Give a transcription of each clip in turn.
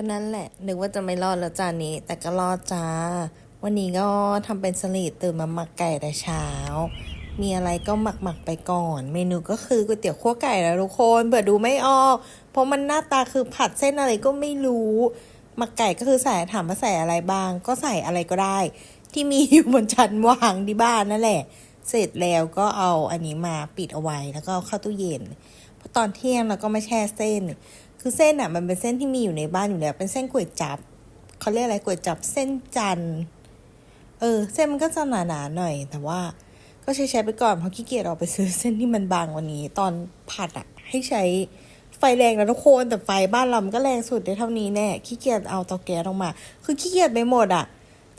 ก็นั่นแหละ นึกว่าจะไม่รอดแล้วจานนี้ แต่ก็รอดจ้า วันนี้ก็ทำเป็นสลิดตื่นมาหมักไก่แต่เช้า มีอะไรก็หมักหมักไปก่อน เมนูก็คือก๋วยเตี๋ยวคั่วไก่แล้วทุกคนเบื่อดูไม่ออก เพราะมันหน้าตาคือผัดเส้นอะไรก็ไม่รู้หมักไก่ก็คือใส่ถามว่าใส่อะไรบ้าง ก็ใส่อะไรก็ได้ ที่มีอยู่บนชั้นวางที่บ้านนั่นแหละ เสร็จแล้วก็เอาอันนี้มาปิดเอาไว้แล้วก็เอาเข้าตู้เย็นพอตอนเที่ยงเราก็มาแช่เส้น คือเส้นอะมันเป็นเส้นที่มีอยู่ในบ้านอยู่แล้ว เป็นเส้นก๋วยจับเขาเรียกอะไรก๋วยจับเส้นจันเออ เส้นมันก็จะหนาๆหน่อย แต่ว่าก็ใช้ใช้ไปก่อนเพราะขี้เกียจออกไปซื้อเส้นที่มันบางกวันนี้ ตอนผัดอะ ให้ใช้ไฟแรงนะทุกคนแต่ไฟบ้านเรามันก็แรงสุดได้เท่านี้แน่ขี้เกียจเอาเตาแก๊สออกมา คือขี้เกียจไปหมดอะ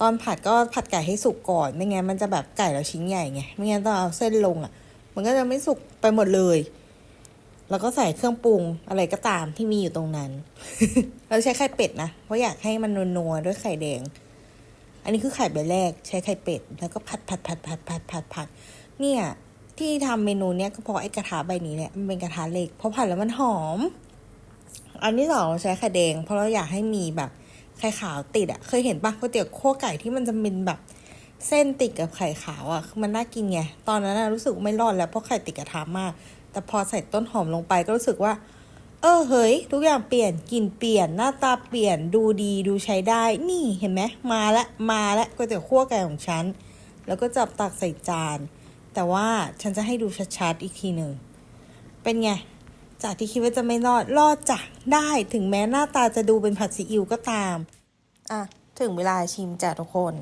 ตอนผัดก็ผัดไก่ให้สุกก่อนไม่งั้นมันจะแบบไก่เราชิ้นใหญ่ไงไม่งั้นต้องเอาเส้นลงอะ มันก็จะไม่สุกไปหมดเลย แล้วก็ใส่เครื่องปรุงอะไรก็ตามที่มีอยู่ตรงนั้น เราใช้ไข่เป็ดนะ เพราะอยากให้มันนัวๆด้วยไข่แดง อันนี้คือไข่ใบแรก ใช้ไข่เป็ด แล้วก็ผัดผัดผัดผัดผัดผัดผัดเนี่ยที่ทำเมนูเนี้ยก็เพราะไอ้กระทะใบนี้เนี่ยมันเป็นกระทะเหล็กเพราะผัดแล้วมันหอม อันที่สองเราใช้ไข่แดง เพราะเราอยากให้มีแบบไข่ขาวติดอะเคยเห็นปะก๋วยเตี๋ยวคั่วไก่ที่มันจะเป็นแบบเส้นติดกับไข่ขาวอะคือมันน่ากินไง ตอนนั้นนะรู้สึกไม่รอดแล้วเพราะไข่ติดกระทะมาก แต่พอใส่ต้นหอมลงไปก็รู้สึกว่า เออเฮ้ย ทุกอย่างเปลี่ยนกลิ่นเปลี่ยนหน้าตาเปลี่ยนดูดีดูใช้ได้ นี่เห็นไหมมาละมาละก๋วยเตี๋ยวคั่วไก่ของฉัน แล้วก็จับตักใส่จาน แต่ว่าฉันจะให้ดูชัดๆอีกทีหนึ่งเป็นไงจากที่คิดว่าจะไม่รอดรอดจ้ะได้ถึงแม้หน้าตาจะดูเป็นผัดซีอิ๊วก็ตามอะถึงเวลาชิมจ้ะทุกคน